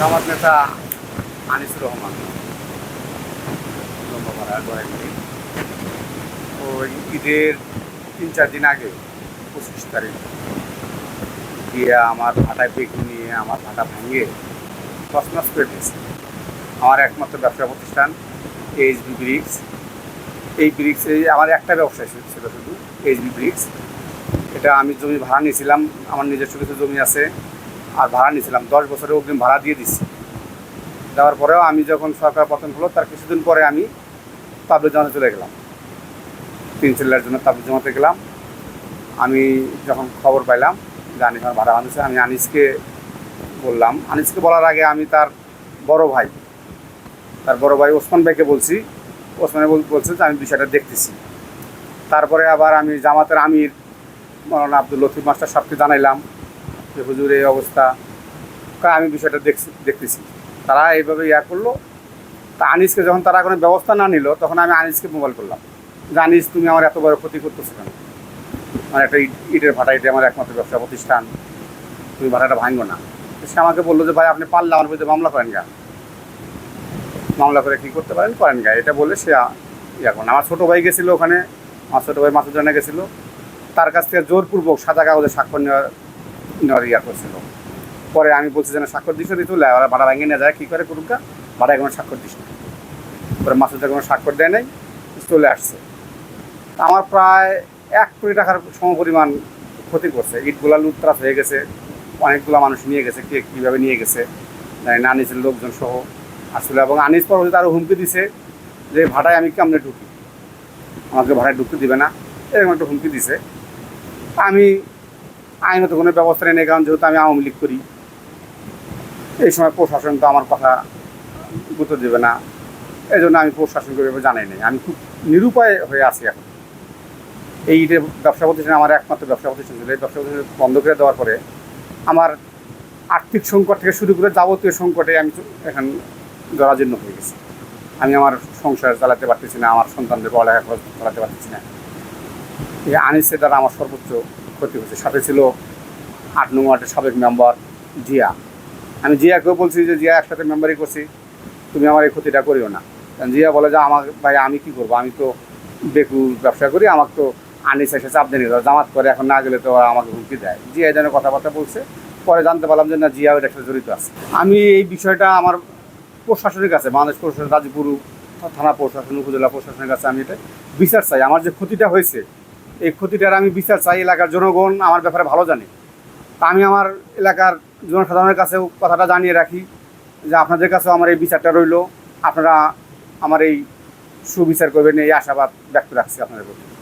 জামাত নেতা আনিসুর রহমান। ওই ঈদের তিন চার দিন আগে, পঁচিশ তারিখ, গিয়ে আমার ভাটায় বেগুন নিয়ে, আমার ভাটা ভেঙে তসনস করে দিয়েছে। আমার একমাত্র ব্যবসা প্রতিষ্ঠান এইচবি ব্রিক্স এই ব্রিক্স এই আমার একটা ব্যবসা ছিল শুধু এইচবি ব্রিক্স এটা আমি জমি ভাড়া নিয়েছিলাম, আমার নিজস্ব কিছু জমি আছে। আর ভাড়া নিয়েছিলাম। দশ বছরের অগ্রিম ভাড়া দিয়ে দিচ্ছি। দেওয়ার পরেও আমি যখন সরকার পতন হলো, তার কিছুদিন পরে আমি তাবলিগ জামাতে চলে গেলাম। তিন চিল্লার জন্য তাবলিগ জামাতে গেলাম। আমি যখন খবর পাইলাম যে আনিস আমার ভাড়া বাঁধছে আমি আনিসকে বললাম। আনিসকে বলার আগে আমি তার বড় ভাই, তার বড় ভাই ওসমান ভাইকে বলছি। ওসমান ভাই বল- বলছে যে আমি বিষয়টা দেখতেছি। তারপরে আবার আমি জামাতের আমির, মৌলানা আব্দুল লতিফ মাস্টার সাহেবকে জানাইলাম। যে, হুজুর, এই অবস্থা। আমি বিষয়টা দেখছি, দেখতেছি। তারা এইভাবে ইয়া করল। তা আনিসকে যখন তারা কোনো ব্যবস্থা না নিল, তখন আমি আনিসকে মোবাইল করলাম। যে, আনিস, তুমি আমার এত বড় ক্ষতি করতেছো কেন? আমার একটা ইটের ভাটা, এটা আমার একমাত্র ব্যবসা প্রতিষ্ঠান। তুমি ভাটাটা ভাঙবো না। সে আমাকে বলল যে, ভাই, আপনি পারলে আমার বিরুদ্ধে মামলা করেন গা। মামলা করে কি করতে পারেন? করেন গা। এটা বলে সে ইয়া করেন আমার ছোটো ভাই গেছিল ওখানে। আমার ছোটো ভাই মাসুদ জানা গেছিল। তার কাছ থেকে জোরপূর্বক সাদা কাগজে স্বাক্ষর নেওয়ার ইয়া করছিল। পরে আমি বলছি যে, না, স্বাক্ষর দিস দিতে ওরা ভাড়া ভেঙে নিয়ে যায়, কী করে করুক গা? ভাড়ায় কোনো স্বাক্ষর দিস না পরে মাসুদের কোনো স্বাক্ষর দেয় নাই, চলে আসছে। আমার প্রায় এক কোটি টাকার সমপরিমাণ ক্ষতি করছে। ইটগুলা লুটতরাস হয়ে গেছে, অনেকগুলো মানুষ নিয়ে গেছে, কে কীভাবে নিয়ে গেছে জানি না লোকজন সহ। আসলে এবং আনিস পরবর্তীতে আরও হুমকি দিছে যে ভাড়ায় আমি কেমনে ঢুকি? আমাকে ভাড়ায় ঢুকতে দিবে না, এরকম একটা হুমকি দিছে। আমি আইনত কোনো ব্যবস্থা নেই, কারণ যেহেতু আমি আওয়ামী লীগ করি, এই সময় প্রশাসন তো আমার কথা গুরুত্ব দেবে না। এই জন্য আমি প্রশাসনকে জানাই নাই। আমি খুব নিরুপায় হয়ে আছি এখন। এই ব্যবসা প্রতিষ্ঠান আমার একমাত্র ব্যবসা প্রতিষ্ঠান ছিল, এই ব্যবসা প্রতিষ্ঠান বন্ধ করে দেওয়ার পরে আমার আর্থিক সংকট থেকে শুরু করে যাবতীয় সংকটে আমি এখন জরাজীর্ণ হয়ে গেছি। আমি আমার সংসার চালাতে পারতেছি না, আমার সন্তানদের পড়ালেখা চালাতে পারতেছি না। এই আনিসের দ্বারা আমার সর্বোচ্চ ক্ষতি হয়েছে। সাথে ছিল আট নং ওয়ার্ডের সাবেক মেম্বার জিয়া। আমি জিয়াকেও বলছি যে, জিয়া, একসাথে মেম্বারই করছি। তুমি আমার এই ক্ষতিটা করিও না। জিয়া বলে যে, আমার ভাই, আমি কি করব? আমি তো বেকুর ব্যবসা করি, আমাকে তো আনিস এসে চাপ দিয়ে নিল জামাত করে, এখন না গেলে তো আমাকে হুমকি দেয়। জিয়া এই কথাবার্তা বলছে। পরে জানতে পারলাম যে, না, জিয়া ওইটার সাথে জড়িত আছে। আমি এই বিষয়টা আমার প্রশাসনের কাছে, বাংলাদেশ প্রশাসন, গাজীপুর থানা প্রশাসন, উপজেলা প্রশাসনের কাছে আমি এটা বিচার চাই। আমার যে ক্ষতিটা হয়েছে এই ক্ষতিটার আমি বিচার চাই এলাকার জনগণ আমার ব্যাপারে ভালো জানে। তা আমি আমার এলাকার জনসাধারণের কাছেও কথাটা জানিয়ে রাখি যে আপনাদের কাছেও আমার এই বিচারটা রইল। আপনারা আমার এই সুবিচার করবেন, এই আশাবাদ ব্যক্ত রাখছি আপনাদের প্রতি।